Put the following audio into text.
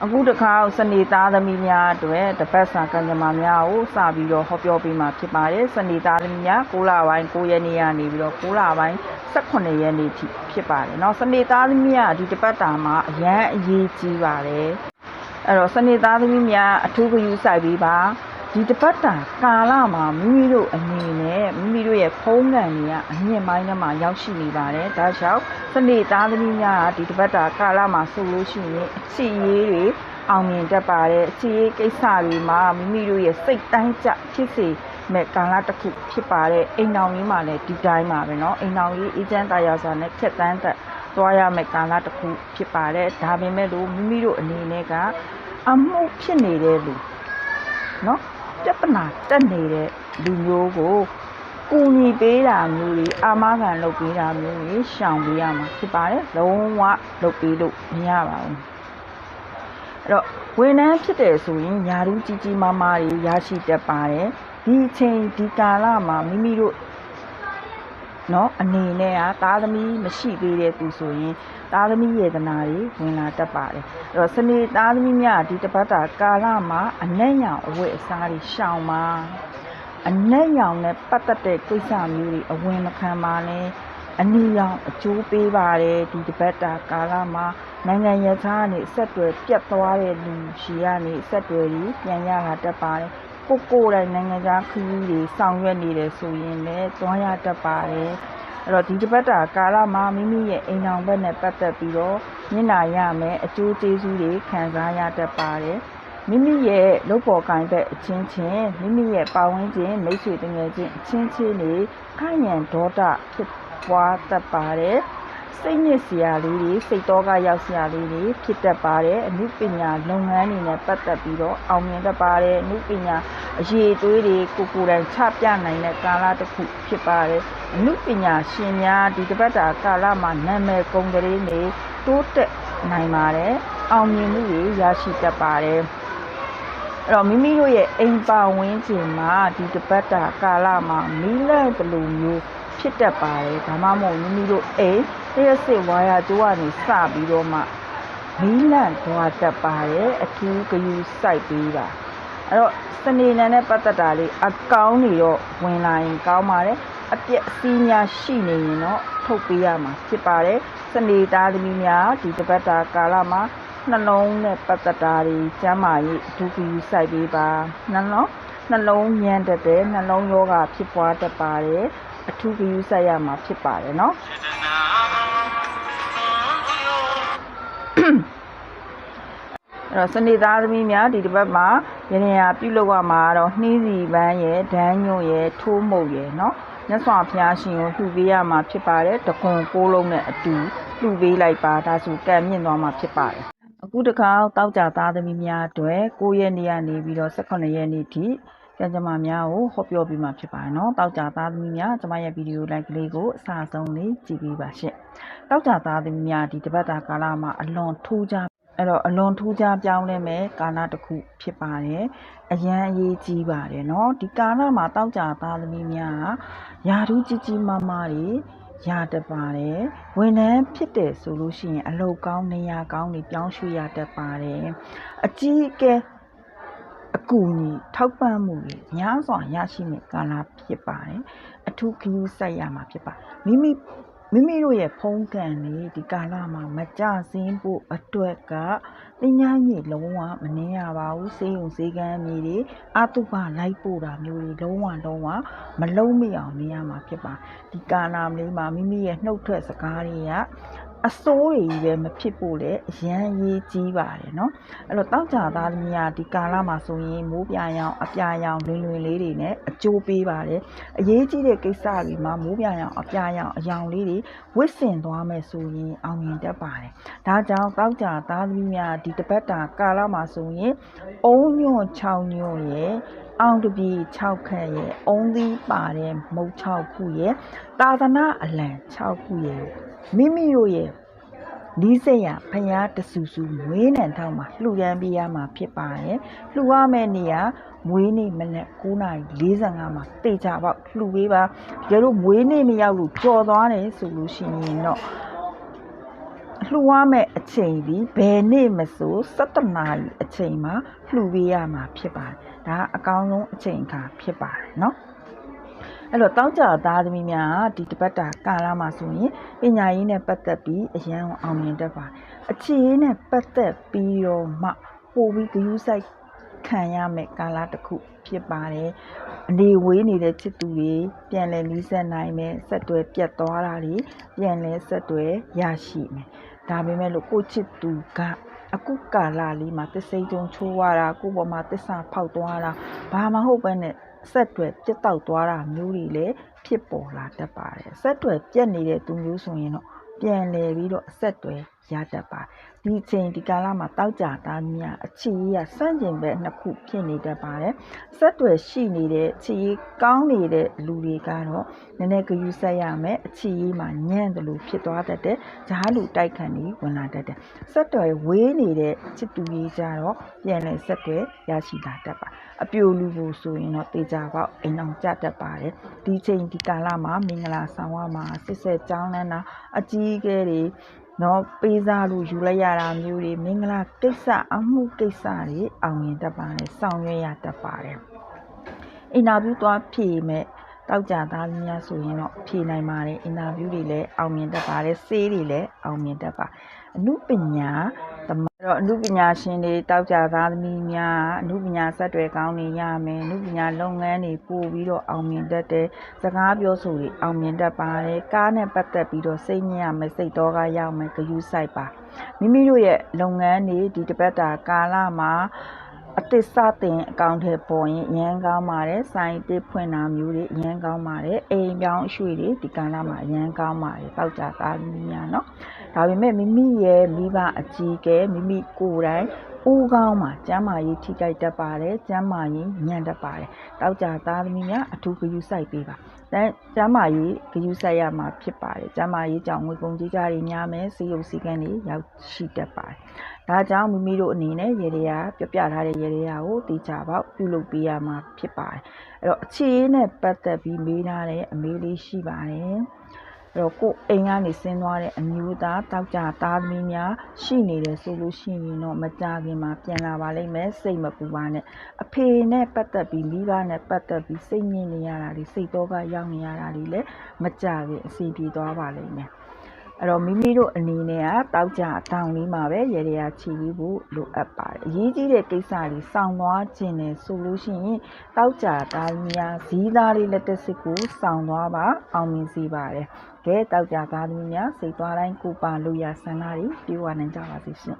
အခုတစ်ခါစနေသားသမီးများအတွက်တပတ်စာကံကြမ္မာများကိုစပြီးတော့ဟောပြောပေးမှာဖြစ်ပါတယ်စနေသားသမီးများ6လပိုင်း9ရက်နေ့ကနေပြီးတော့6လပိုင်း18ရက်နေ့ထိဖြစ်ပါတယ်เนาะစနေသားသမီးများဒီတပတ်တာမှာအရန်အရေးကြီးပါတယ်အဲ့တော့စနေသားသမီးများအထူးဂရုစိုက်ပြီးပါ ဒီတပတ်တာကာလမှာမိမိတို့အနေနဲ့မိမိတို့ရဲ့ဖုံးကန်တွေကအမြင့်ပိုင်းထဲမှာရောက်ရှိနေပါတယ်ဒါကြောင့်စနေသားသမီးများကဒီတပတ်တာကာလမှာဆိုလို့ရှိရင်အချစ်ရေးတွေ အောင်မြင်တတ်ပါတယ်အချစ်ရေးကိစ္စတွေမှာမိမိတို့ရဲ့စိတ်တိုင်းကြဖြစ်စေမဲ့ကာလတစ်ခုဖြစ်ပါတယ်အိမ်တော်ကြီးမှာလည်းဒီတိုင်းပါပဲเนาะအိမ်တော်ကြီးအေဂျင့်တရားစာနဲ့ဖြတ်တန်းသက်သွားရမယ့်ကာလတစ်ခုဖြစ်ပါတယ်ဒါပေမဲ့လို့မိမိတို့အနေနဲ့ကအမှုဖြစ်နေတဲ့လူเนาะ ပြဿနာတက်နေတဲ့လူမျိုးကိုကူညီပေးတာမျိုးတွေအာမခံလုပ်ပေးတာမျိုးတွေရှောင်ပေးရမှာဖြစ်ပါတယ်လုံးဝလုပ်ပေးလို့မရပါဘူးအဲ့တော့ဝန်ထမ်းဖြစ်တယ်ဆိုရင်ယာရုကြီးကြီးမားမားတွေရရှိတတ်ပါတယ်ဒီအချိန်ဒီကာလမှာမိမိတို့ နော်အနေနဲ့ကသားသမီးမရှိသေးတဲ့သူဆိုရင်သားသမီးယေဒနာတွေဝင်လာတတ်ပါတယ်အဲ့တော့စနေသားသမီးများဒီတပတ်တာကာလမှာအနက်ရောင်အဝတ်အစားတွေရှောင်ပါအနက်ရောင်နဲ့ပတ်သက်တဲ့ကိစ္စမျိုးတွေအဝင်မခံပါနဲ့အနီရောင်အကျိုးပေးပါတယ်ဒီတပတ်တာကာလမှာနိုင်ငံရသားကနေဆက်တွယ်ပြတ်သွားတဲ့လူရှိရနေဆက်တွယ်ပြီးပြန်ရတာတတ်ပါတယ် ကိုကိုယ်တိုင်နိုင်ငံခြားခရီးတွေဆောင်ရွက်နေတယ်ဆိုရင်လည်းသွားရတတ်ပါတယ်အဲ့တော့ဒီတစ်ပတ်တာကာလမှာမိမိရဲ့အိမ်အောင်ဘက်နဲ့ပတ်သက်ပြီးတော့မျက်နှာရမယ်အကျိုးကျေးဇူးတွေခံစားရတတ်ပါတယ်မိမိရဲ့လုပ်ပေါ်ကိုင်ဘက်အချင်းချင်းမိမိရဲ့ပါဝင်ခြင်းမိတ်ဆွေတငယ်ချင်းအချင်းချင်းတွေခိုင်ရန်ဒေါတာဖြစ်ပွားတတ်ပါတယ် စိတ်ညစ်စရာလေးတွေစိတ်တော့ကရောက်စရာလေးတွေဖြစ်တတ်ပါတယ်အမှုပညာလုပ်ငန်းတွေနဲ့ပတ်သက်ပြီးတော့အောင်မြင်တတ်ပါတယ်အမှုပညာအရေးအသွေးတွေကိုကိုယ်တိုင်ချပြနိုင်တဲ့ကာလတစ်ခုဖြစ်ပါတယ်အမှုပညာရှင်များဒီတစ်ပတ်တာကာလမှာနာမည်ကုန်တဲ့နေတိုးတက်နိုင်ပါတယ်အောင်မြင်မှုတွေရရှိတတ်ပါတယ်အဲ့တော့မိမိတို့ရဲ့အိမ်ပါဝင်းကျင်မှာဒီတပတ်တာကာလမှာမီးလန့်တလူမျိုးဖြစ်တတ်ပါတယ်ဒါမှမဟုတ်မိမိတို့အိမ် တရက်စစ်ဝါယာကျိုးကနေစပြီးတော့မှမီးလန့်သွားတတ်ပါတယ်အထူးဂရုစိုက်ပေးပါအဲ့တော့စနေနံနဲ့ပတ်သက်တာလေးအကောင်းနေတော့ဝင်လာရင်ကောင်းပါတယ်အပြက်အစီးများရှိနေရင်တော့ထုတ်ပေးရမှာဖြစ်ပါတယ်စနေသားသမီးများဒီတပတ်တာကာလမှာနှလုံးနဲ့ပတ်သက်တာတွေကျမ်းမာရေးအထူးဂရုစိုက်ပေးပါနှလုံးနှလုံးညံတတ်တဲ့နှလုံးယောဂဖြစ်ပွားတတ်ပါတယ်အထူးဂရုစိုက်ရမှာဖြစ်ပါတယ်နော် အဲ့တော့စနေသားသမီးများဒီတစ်ပတ်မှာရနေရပြုလုပ်ရမှာတော့နှီးစီပန်းရဲ့ဒန်းညွန့်ရဲ့ထိုးမုတ်ရဲ့เนาะမြတ်စွာဘုရားရှင်ကိုလှူပေးရမှာဖြစ်ပါတယ်တခွန်ကိုးလုံးနဲ့အတူလှူပေးလိုက်ပါဒါဆိုကံမြင့်သွားမှာဖြစ်ပါတယ်အခုတစ်ခါတောက်ကြသားသမီးများအတွက်9ရက်နေ့ကနေပြီးတော့18ရက်နေ့ထိကျန်ကျမများကိုဟောပြောပြမှာဖြစ်ပါတယ်เนาะတောက်ကြသားသမီးများကျမရဲ့ဗီဒီယိုလိုက်ကလေးကိုအစားဆုံးလေးကြည့်ပေးပါရှင့်တောက်ကြသားသမီးများဒီတပတ်တာကာလမှာအလွန်ထူးခြား အဲ့တော့အလွန်ထူးခြားပြောင်းလဲမဲ့ကာလတစ်ခုဖြစ်ပါတယ်။အရန်အရေးကြီးပါတယ်နော်။ဒီကာလမှာတောက်ကြသားသမီးများကယာထူးကြီးကြီးမားမားတွေရတတ်ပါတယ်။ဝန်ထမ်းဖြစ်တယ်ဆိုလို့ရှိရင်အလုပ်ကောင်းနေရာကောင်းတွေပြောင်းရွှေ့ရတတ်ပါတယ်။အကြီးအကဲအကူအညီထောက်ပံ့မှုတွေများစွာရရှိမယ့်ကာလဖြစ်ပါတယ်။အထူးဂရုစိုက်ရမှာဖြစ်ပါမိမိ မိမိတို့ရဲ့ဖုံးကန်နေဒီကာလမှာမကြစင်းဖို့အတွက်ကတင်ညာကြီးလုံးဝမနှင်းရပါဘူးစေးုံစေးကမ်းမြေတွေအတုပလိုက်ပို့တာမျိုးတွေလုံးဝလုံးဝမလုံးမရအောင်နေရမှာဖြစ်ပါဒီကာလလေးမှာမိမိရဲ့နှုတ်ထွက်စကားတွေက အစိုးတွေကြီးပဲမဖြစ်ဖို့လေအရန်ရေးကြီးပါတယ်เนาะအဲ့တော့တောက်ကြသားသမီးကဒီကာလမှာဆိုရင်မိုးပြရောင်အပြရောင်လွင်လွင်လေးတွေနဲ့အကျိုးပေးပါတယ် အရေးကြီးတဲ့ကိစ္စတွေမှာမိုးပြရောင်အပြာရောင်အယောင်လေးတွေဝစ်စင်သွားမယ်ဆိုရင်အောင်မြင်တတ်ပါတယ်။ဒါကြောင့်တောက်ကြသားသမီးများဒီတစ်ပတ်တာကာလမှာဆိုရင်အုံညွန့်6ညွန့်ရဲ့အောင်တပြီ6ခန့်ရဲ့အုံသီးပါတဲ့မုတ်6ခုရဲ့သာသနာအလံ6ခုရဲ့ မိမိတို့ရဲ့နီးစက်ရဖျားတဆူဆူမွေးနံထောက်မှာလှူဒန်းပေးရမှာဖြစ်ပါတယ်လှူရမယ့်နေရာ မွေးနေ့မနက်9:45မှာတေချာပေါက်လှူပေးပါတကယ်လို့မွေးနေ့မရောက်လို့ကြော်သွားတယ်ဆိုလို့ရှိရင်တော့ လှူရမယ့်အချိန်ဒီဘယ်နေ့မဆို17နာရီအချိန်မှာလှူပေးရမှာဖြစ်ပါတယ်ဒါကအကောင်းဆုံးအချိန်အခါဖြစ်ပါတယ်เนาะ အဲ့တော့တောင်းကြသားသမီးများကဒီတပတ်တာကာလမှာဆိုရင်ပညာရေးနဲ့ပတ်သက်ပြီးအရန်အောင်မြင်တတ်ပါတယ်အခြေရေးနဲ့ပတ်သက်ပြီးတော့မှပို့ပြီးဂရုစိုက်ခံရမယ်ကာလတစ်ခုဖြစ်ပါတယ်အနေဝေးနေတဲ့ချစ်သူတွေပြန်လည်နီးစပ်နိုင်မယ်ဆက်တွဲပြတ်သွားတာတွေပြန်လည်ဆက်တွဲရရှိမယ်ဒါပေမဲ့လို့ကိုယ့်ချစ်သူကအခုကာလလေးမှာတစိမ့်တုံချိုးရတာကိုယ့်ပေါ်မှာတစ္ဆာဖောက်သွားတာဘာမှဟုတ်ပဲနဲ့ ဆက်တွဲပြတ်တောက်သွားတာမျိုးတွေလည်းဖြစ်ပေါ်လာတတ်ပါတယ်ဆက်တွဲပြတ်နေတဲ့သူမျိုးဆိုရင်တော့ပြန်လည်ပြီးတော့အဆက်တွဲ ရတတ်ပါတယ်ဒီချိန်ဒီကာလမှာတောက်ကြသားများအခြေရစန့်ကျင်ဘက်နှစ်ခုဖြစ်နေတတ်ပါတယ်ဆက်တွယ်ရှိနေတဲ့အခြေရကောင်းနေတဲ့လူတွေကတော့နည်းနည်းဂရုစိုက်ရမယ်အခြေရမှာညံ့တယ်လို့ဖြစ်သွားတတ်တယ်ဂျားလူတိုက်ခံနေဝင်လာတတ်တယ်ဆက်တွယ်ဝေးနေတဲ့ချစ်သူကြီးကြတော့ပြန်လဲဆက်တွယ်ရရှိလာတတ်ပါအပြိုလူကိုဆိုရင်တော့တေချာပေါက်အိမ်အောင်ကြတတ်ပါတယ်ဒီချိန်ဒီကာလမှာမင်္ဂလာဆောင်ရမှာစစ်ဆက်ကြောင်းလန်းတာအကြီးအကဲတွေ နော်ပေးစားလို့ယူလိုက်ရတာမျိုးတွေမင်္ဂလာကိစ္စအမှုကိစ္စတွေအောင်မြင်တတ်ပါတယ်ဆောင်ရွက်ရတတ်ပါတယ်အင်တာဗျူးသွားဖြေမဲ့တောက်ကြသားများဆိုရင်တော့ဖြေနိုင်ပါတယ်အင်တာဗျူးတွေလည်းအောင်မြင်တတ်ပါတယ်ဆေးတွေလည်းအောင်မြင်တတ်ပါအမှုပညာ သမားတော့အမှုပညာရှင်တွေတောက်ကြသားသမီးများအမှုပညာဆက်တွေကောင်းနေရမယ်အမှုပညာလုပ်ငန်းတွေပို့ပြီးတော့အောင်မြင်တတ်တယ်စကားပြောဆိုတွေအောင်မြင်တတ်ပါတယ်ကားနဲ့ပတ်သက်ပြီးတော့စိတ်ညစ်ရမယ်စိတ်တော့ကရောက်မယ်ဂရုစိုက်ပါမိမိတို့ရဲ့လုပ်ငန်းတွေဒီတစ်ပတ်တာကာလမှာအတစ်စတင်အကောင့်ထဲပေါ်ရင်အရန်ကောင်းပါတယ်စိုင်းတစ်ဖွင့်တာမျိုးတွေအရန်ကောင်းပါတယ်အိမ်ပြောင်းအရွှေ့တွေဒီကာလမှာအရန်ကောင်းပါတယ်တောက်ကြသားသမီးများเนาะ ဒါပေမဲ့မိမိရဲ့မိဘအကြီးကဲမိမိကိုယ်တိုင်ဦးကောင်းမှာကျမ်းမာရေးထိကြိုက်တတ်ပါတယ်ကျမ်းမာရေးညံ့တတ်ပါတယ်တောက်ကြသားသမီးများအထူးဂရုစိုက်ပေးပါဒါကျမ်းမာရေးဂရုစိုက်ရမှာဖြစ်ပါတယ်ကျမ်းမာရေးကြောင့်ငွေကုန်ကြေးကြတွေများမယ်စီယုံစီကန်းတွေရောက်ရှိတတ်ပါတယ်ဒါကြောင့်မိမိတို့အနေနဲ့ရေရေရာပြပြထားတဲ့ရေရေရာကိုတေချာပေါက်ပြုလုပ်ပေးရမှာဖြစ်ပါတယ်အဲ့တော့အခြေအနဲ့ပတ်သက်ပြီးမေးထားတဲ့အမေးလေးရှိပါတယ် အဲ့တော့ကိုယ်အိမ်ကနေဆင်းသွားတဲ့အမျိုးသားတောက်ကြသားသမီးများရှိနေတယ်ဆိုလို့ရှိရင်တော့မကြခင်မှာပြန်လာပါလိမ့်မယ်စိတ်မပူပါနဲ့အဖေနဲ့ပတ်သက်ပြီးမိဘနဲ့ပတ်သက်ပြီးစိတ်ညစ်နေရတာတွေစိတ်တော့ကရောက်နေရတာတွေလည်းမကြခင်အစီပြေသွားပါလိမ့်မယ် အဲ့တော့မိမိတို့အနေနဲ့ကတောက်ကြအတောင်လေးမှာပဲရေရေရာချီပြီးဖို့လိုအပ်ပါတယ်အရေးကြီးတဲ့ကိစ္စတွေစောင့်သွားခြင်းနဲ့ဆိုလို့ရှိရင်တောက်ကြသားများဇီးသားလေးလက်တက်စစ်ကိုစောင့်သွားပါအောင်မြင်စေပါတယ်ကဲတောက်ကြသားသမီးများစိတ်သွားတိုင်းကိုပါလို့ရဆန္ဒတွေပြေဝနိုင်ကြပါစေရှင်